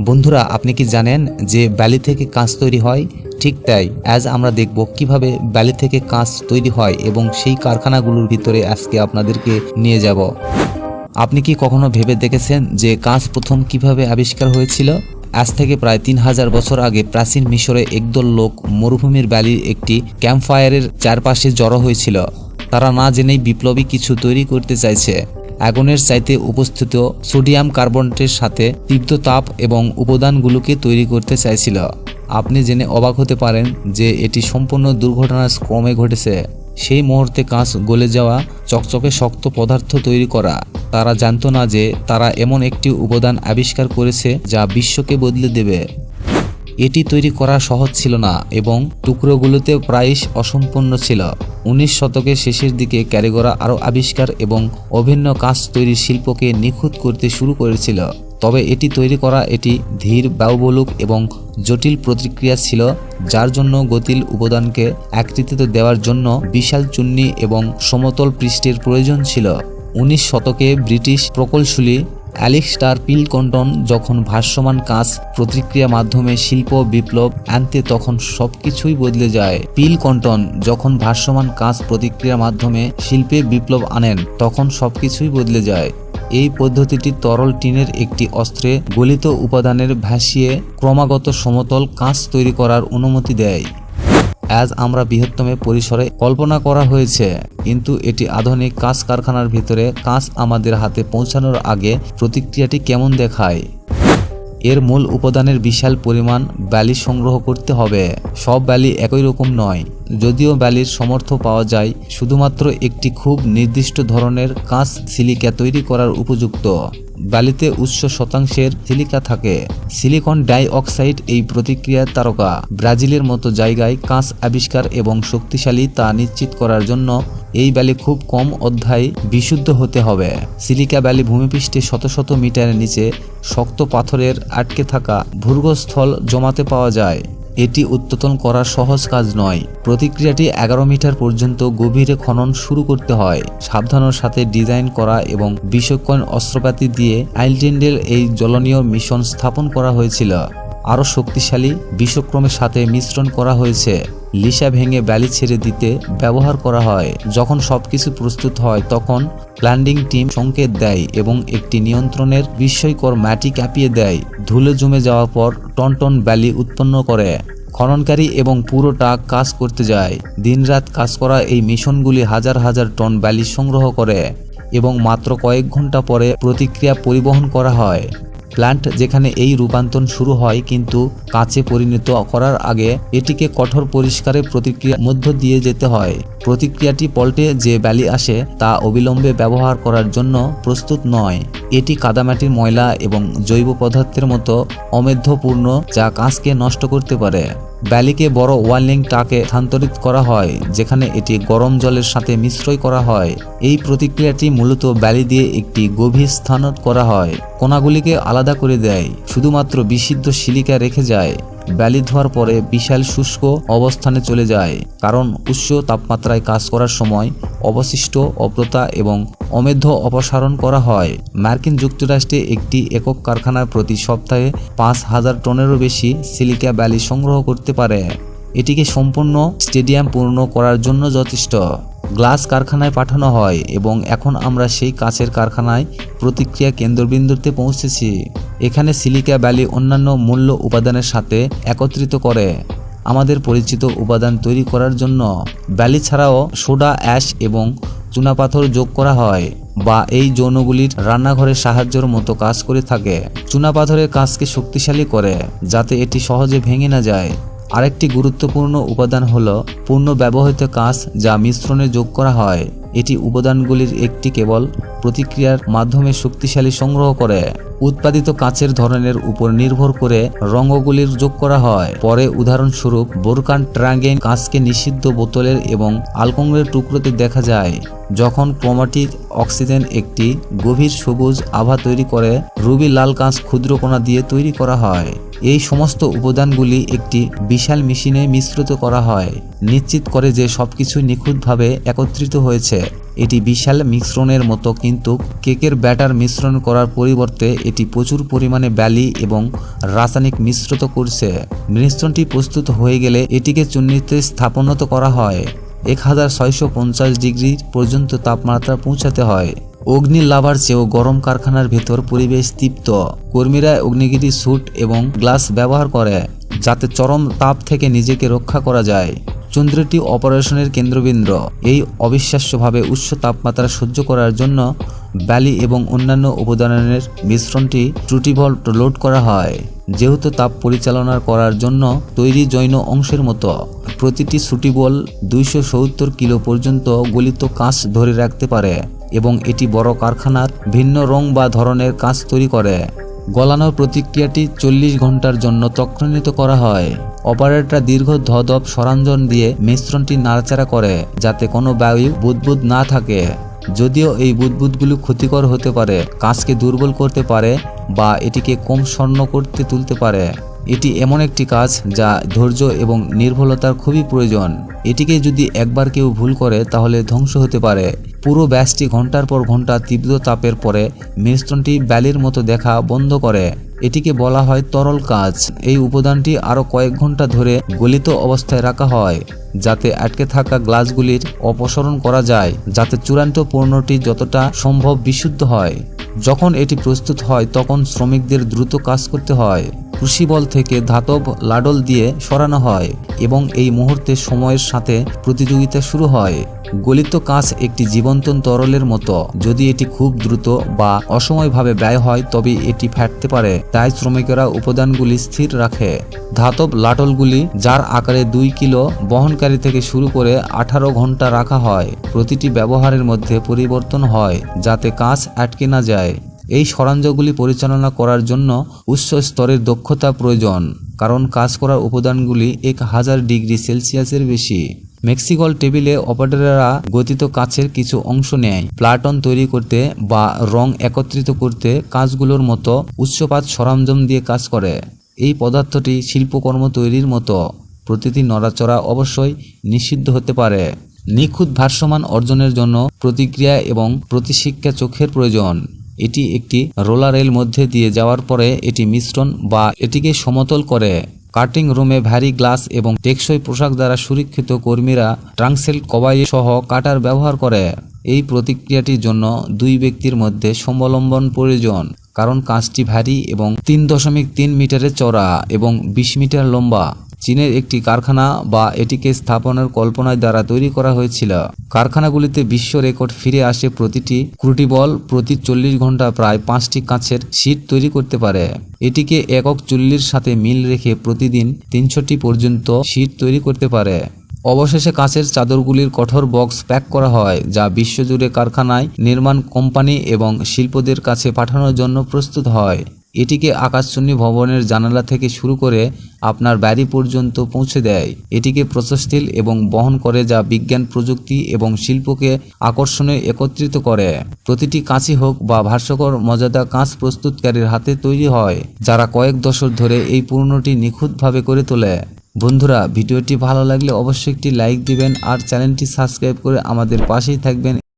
বন্ধুরা, আপনি কি জানেন যে ব্যালি থেকে কাঁচ তৈরি হয়? ঠিক তাই, আজ আমরা দেখব কীভাবে ব্যালি থেকে কাঁচ তৈরি হয় এবং সেই কারখানাগুলোর ভিতরে আজকে আপনাদেরকে নিয়ে যাব। আপনি কি কখনো ভেবে দেখেছেন যে কাঁচ প্রথম কীভাবে আবিষ্কার হয়েছিল? আজ থেকে প্রায় তিন হাজার বছর আগে প্রাচীন মিশরে একদল লোক মরুভূমির ব্যালির একটি ক্যাম্পফায়ারের চারপাশে জড়ো হয়েছিল। তারা না জেনেই বিপ্লবী কিছু তৈরি করতে চাইছে। আগুনের চাইতে উপস্থিত সোডিয়াম কার্বনেটের সাথে তীব্র তাপ এবং উপাদানগুলোকে তৈরি করতে চাইছিল। আপনি জেনে অবাক হতে পারেন যে এটি সম্পূর্ণ দুর্ঘটনার ক্রমে ঘটেছে। সেই মুহূর্তে কাঁচ গলে যাওয়া চকচকে শক্ত পদার্থ তৈরি করা। তারা জানত না যে তারা এমন একটি উপাদান আবিষ্কার করেছে যা বিশ্বকে বদলে দেবে। এটি তৈরি করা সহজ ছিল না এবং টুকরোগুলোতে প্রায়শ অসম্পূর্ণ ছিল। উনিশ শতকের শেষের দিকে ক্যারিগররা আরও আবিষ্কার এবং অভিন্ন কাজ তৈরির শিল্পকে নিখুঁত করতে শুরু করেছিল। তবে এটি তৈরি করা এটি ধীর, ব্যয়বহুল এবং জটিল প্রতিক্রিয়া ছিল, যার জন্য গতিল উপাদানকে একত্রিত দেওয়ার জন্য বিশাল চুন্নি এবং সমতল পৃষ্ঠের প্রয়োজন ছিল। উনিশ শতকে ব্রিটিশ প্রকৌশলী অ্যালেক্সটার পিলকন্টন যখন ভাষ্যমান কাজ প্রতিক্রিয়া মাধ্যমে শিল্প, বিপ্লব আনতে তখন সবকিছুই বদলে যায়। পিলকন্টন যখন ভাষ্যমান কাজ প্রতিক্রিয়ার মাধ্যমে শিল্পে বিপ্লব আনেন, তখন সবকিছুই বদলে যায়। এই পদ্ধতিটি তরল টিনের একটি অস্ত্রে গলিত উপাদানের ভাসিয়ে ক্রমাগত সমতল কাঁচ তৈরি করার অনুমতি দেয়। আজ আমরা বৃহত্তম পরিসরে কল্পনা করা হয়েছে। কিন্তু এটি আধুনিক কাঁচ কারখানার ভিতরে কাঁচ আমাদের হাতে পৌঁছানোর আগে প্রতিক্রিয়াটি কেমন দেখায়? এর মূল উপাদানের বিশাল পরিমাণ ব্যালি সংগ্রহ করতে হবে। সব ব্যালি একই রকম নয়। যদিও ব্যালির সমর্থ পাওয়া যায়, শুধুমাত্র একটি খুব নির্দিষ্ট ধরনের কাঁচ সিলিকা তৈরি করার উপযুক্ত। ব্যালিতে উচ্চ শতাংশের সিলিকা থাকে। সিলিকন ডাই অক্সাইড এই প্রতিক্রিয়ার তারকা। ব্রাজিলের মতো জায়গায় কাঁচ আবিষ্কার এবং শক্তিশালী তা নিশ্চিত করার জন্য এই ব্যালি খুব কম অধ্যায় বিশুদ্ধ হতে হবে। সিলিকা ব্যালি ভূমিপৃষ্ঠে শত শত মিটারের নিচে শক্ত পাথরের আটকে থাকা ভূর্গস্থল জমাতে পাওয়া যায়। এটি উত্তোলন করা সহজ কাজ নয়। প্রতিক্রিয়াটি এগারো মিটার পর্যন্ত গভীরে খনন শুরু করতে হয়। সাবধানের সাথে ডিজাইন করা এবং বিষক্ষণ অস্ত্রপাতি দিয়ে আইলটেন্ডের এই জলনীয় মিশন স্থাপন করা হয়েছিল। আরও শক্তিশালী বিষক্রমের সাথে মিশ্রণ করা হয়েছে। লিসা ভেঙে ব্যালি ছেড়ে দিতে ব্যবহার করা হয়। যখন সবকিছু প্রস্তুত হয়, তখন প্ল্যান্ডিং টিম সংকেত দেয় এবং একটি নিয়ন্ত্রণের বিস্ময়কর মাটি কাঁপিয়ে দেয়। ধুলে জমে যাওয়ার পর টনটন ব্যালি উৎপন্ন করে। খননকারী এবং পুরোটা কাজ করতে যায়। দিনরাত কাজ করা এই মিশনগুলি হাজার হাজার টন ব্যালি সংগ্রহ করে এবং মাত্র কয়েক ঘণ্টা পরে প্রতিক্রিয়া পরিবহন করা হয়। প্ল্যান্ট যেখানে এই রূপান্তর শুরু হয় কিন্তু কাঁচে পরিণত করার আগে এটিকে কঠোর পরিষ্কারের প্রতিক্রিয়ার মধ্য দিয়ে যেতে হয়। প্রতিক্রিয়াটি পল্টে যে ব্যালি আসে তা অবিলম্বে ব্যবহার করার জন্য প্রস্তুত নয়। এটি কাদামাটির ময়লা এবং জৈব পদার্থের মতো অমেধ্যপূর্ণ যা কাঁচকে নষ্ট করতে পারে। ব্যালিকে বড় ওয়ার্লিং টাকে স্থানান্তরিত করা হয়, যেখানে এটি গরম জলের সাথে মিশ্রই করা হয়। এই প্রতিক্রিয়াটি মূলত ব্যালি দিয়ে একটি গভীর স্থানত করা হয়। কোনাগুলিকে আলাদা করে দেয়, শুধুমাত্র বিশুদ্ধ সিলিকা রেখে যায়। ব্যালি ধোয়ার পরে বিশাল শুষ্ক অবস্থানে চলে যায়, কারণ উচ্চ তাপমাত্রায় কাজ করার সময় অবশিষ্ট অপ্রতা এবং অমেধ্য অপসারণ করা হয়। মার্কিন যুক্তরাষ্ট্রে একটি একক কারখানার প্রতি সপ্তাহে পাঁচ হাজার টনেরও বেশি সিলিকা ব্যালি সংগ্রহ করতে পারে। এটিকে সম্পূর্ণ স্টেডিয়াম পূর্ণ করার জন্য যথেষ্ট। গ্লাস কারখানায় পাঠানো হয় এবং এখন আমরা সেই কাঁচের কারখানায় প্রতিক্রিয়া কেন্দ্রবিন্দুতে পৌঁছেছি। এখানে সিলিকা ব্যালি অন্যান্য মূল্য উপাদানের সাথে একত্রিত করে। আমাদের পরিচিত উপাদান তৈরি করার জন্য ব্যালি ছাড়াও সোডা, অ্যাশ এবং চুনাপাথর যোগ করা হয় বা এই যৌনগুলির রান্নাঘরের সাহায্যের মতো কাজ করে থাকে। চুনাপাথরের কাজকে শক্তিশালী করে যাতে এটি সহজে ভেঙে না যায়। আরেকটি গুরুত্বপূর্ণ উপাদান হল পূর্ণ ব্যবহৃত কাঁচ যা মিশ্রণে যোগ করা হয়। এটি উপাদানগুলির একটি কেবল প্রতিক্রিয়ার মাধ্যমে শক্তিশালী সংগ্রহ করে। উৎপাদিত কাঁচের ধরনের উপর নির্ভর করে রঙগুলির যোগ করা হয়। পরে উদাহরণস্বরূপ বোরকান ট্রাঙ্গেন কাঁচকে নিষিদ্ধ বোতলের এবং আলকোঙ্গের টুকরোতে দেখা যায়। যখন ক্রোমাটিক অক্সিজেন একটি গভীর সবুজ আভা তৈরি করে, রুবি লাল কাঁচ ক্ষুদ্র কণা দিয়ে তৈরি করা হয়। এই সমস্ত উপাদানগুলি একটি বিশাল মেশিনে মিশ্রিত করা হয়। নিশ্চিত করে যে সবকিছু নিখুঁতভাবে একত্রিত হয়েছে। এটি বিশাল মিশ্রণের মতো, কিন্তু কেকের ব্যাটার মিশ্রণ করার পরিবর্তে এটি প্রচুর পরিমাণে ব্যালি এবং রাসায়নিক মিশ্রিত করছে। মিশ্রণটি প্রস্তুত হয়ে গেলে এটিকে চুন্নিতে স্থাপনত করা হয়। এক হাজার ছয়শো পঞ্চাশ ডিগ্রি পর্যন্ত তাপমাত্রা পৌঁছাতে হয়। অগ্নি লাভার চেয়েও গরম কারখানার ভেতর পরিবেশ তৃপ্ত। কর্মীরা অগ্নিগিরি, স্যুট এবং গ্লাস ব্যবহার করে, যাতে চরম তাপ থেকে নিজেকে রক্ষা করা যায়। চন্দ্রটি অপারেশনের কেন্দ্রবিন্দু। এই অবিশ্বাস্যভাবে উচ্চ তাপমাত্রা সহ্য করার জন্য ব্যালি এবং অন্যান্য উপাদানের মিশ্রণটি ত্রুটিভল লোড করা হয়। যেহেতু তাপ পরিচালনা করার জন্য তৈরি জৈন অংশের মতো। প্রতিটি সুটিবল দুইশো সত্তর কিলো পর্যন্ত গলিত কাঁচ ধরে রাখতে পারে এবং এটি বড় কারখানার ভিন্ন রং বা ধরনের কাঁচ তৈরি করে। গলানোর প্রতিক্রিয়াটি চল্লিশ ঘণ্টার জন্য চক্রান্বিত করা হয়। অপারেটররা দীর্ঘ ধদপ সরঞ্জাম দিয়ে মিশ্রণটি নাড়াচাড়া করে যাতে কোনো বায়ু বুদবুদ না থাকে। যদিও এই বুদবুদগুলো ক্ষতিকর হতে পারে, কাঁচকে দুর্বল করতে পারে বা এটিকে কম স্বর্ণ করতে তুলতে পারে। এটি এমন একটি কাজ যা ধৈর্য এবং নির্ভলতার খুবই প্রয়োজন। এটিকে যদি একবার কেউ ভুল করে, তাহলে ধ্বংস হতে পারে। পুরো ব্যাসটি ঘণ্টার পর ঘণ্টা তীব্র তাপের পরে মিশ্রণটি ব্যালির মতো দেখা বন্ধ করে। এটিকে বলা হয় তরল কাজ। এই উপাদানটি আরও কয়েক ঘণ্টা ধরে গলিত অবস্থায় রাখা হয়, যাতে আটকে থাকা গ্লাসগুলির অপসারণ করা যায়, যাতে চূড়ান্ত পণ্যটি যতটা সম্ভব বিশুদ্ধ হয়। যখন এটি প্রস্তুত হয়, তখন শ্রমিকদের দ্রুত কাজ করতে হয়। ক্রুশিবল থেকে ধাতব লাডল দিয়ে সরানো হয় এবং এই মুহূর্তে সময়ের সাথে প্রতিযোগিতা শুরু হয়। গলিত কাঁচ একটি জীবন্ত তরলের মতো। যদি এটি খুব দ্রুত বা অসময়ভাবে ব্যয় হয়, তবে এটি ফাটতে পারে। তাই শ্রমিকেরা উপাদানগুলি স্থির রাখে। ধাতব লাটলগুলি যার আকারে দুই কিলো বহনকারী থেকে শুরু করে আঠারো ঘণ্টা রাখা হয়, প্রতিটি ব্যবহারের মধ্যে পরিবর্তন হয়, যাতে কাঁচ আটকে না যায়। এই সরঞ্জামগুলি পরিচালনা করার জন্য উচ্চ স্তরের দক্ষতা প্রয়োজন, কারণ কাজ করার উপাদানগুলি এক হাজার ডিগ্রি সেলসিয়াসের বেশি। মেক্সিকল টেবিলে অপারেটররা গতিত কাছের কিছু অংশ নেয়, প্লাটন তৈরি করতে বা রং একত্রিত করতে কাজগুলোর মতো উচ্চপাত সরঞ্জাম দিয়ে কাজ করে। এই পদার্থটি শিল্পকর্ম তৈরির মতো, প্রতিটি নড়াচড়া অবশ্যই নিষিদ্ধ হতে পারে। নিখুঁত ভারসমান অর্জনের জন্য প্রতিক্রিয়া এবং প্রতিশিক্ষা চোখের প্রয়োজন। এটি একটি রোলারের মধ্যে দিয়ে যাওয়ার পরে এটি মিশ্রণ বা এটিকে সমতল করে। কাটিং রুমে ভারী গ্লাস এবং টেকসই পোশাক দ্বারা সুরক্ষিত কর্মীরা ট্রাংসেল কবাই সহ কাটার ব্যবহার করে। এই প্রতিক্রিয়াটির জন্য দুই ব্যক্তির মধ্যে সমলম্বন প্রয়োজন, কারণ কাঁচটি ভারী এবং তিন দশমিক তিন মিটারের চড়া এবং বিশ মিটার লম্বা। চীনের একটি কারখানা বা এটিকে স্থাপনের কল্পনায় দ্বারা তৈরি করা হয়েছিল। কারখানাগুলিতে বিশ্ব রেকর্ড ফিরে আসে প্রতিটি ক্রুটিবল প্রতি চল্লিশ ঘণ্টা প্রায় পাঁচটি কাঁচের শীট তৈরি করতে পারে। এটিকে একক চুল্লির সাথে মিল রেখে প্রতিদিন তিনশোটি পর্যন্ত শীট তৈরি করতে পারে। অবশেষে কাঁচের চাদরগুলির কঠোর বক্স প্যাক করা হয়, যা বিশ্বজুড়ে কারখানায় নির্মাণ কোম্পানি এবং শিল্পদের কাছে পাঠানোর জন্য প্রস্তুত হয়। এটিকে আকাশচুন্নি ভবনের জানালা থেকে শুরু করে আপনার বাড়ি পর্যন্ত পৌঁছে দেয়। এটিকে প্রশস্তিল এবং বহন করে যা বিজ্ঞান, প্রযুক্তি এবং শিল্পকে আকর্ষণে একত্রিত করে। প্রতিটি কাঁচি হোক বা ভাস্যকর মজাদা কাঁচ প্রস্তুতকারীর হাতে তৈরি হয়, যারা কয়েক দশক ধরে এই পূর্ণটি নিখুঁতভাবে করে তোলে। বন্ধুরা, ভিডিওটি ভালো লাগলে অবশ্যই একটি লাইক দিবেন আর চ্যানেলটি সাবস্ক্রাইব করে আমাদের পাশেই থাকবেন।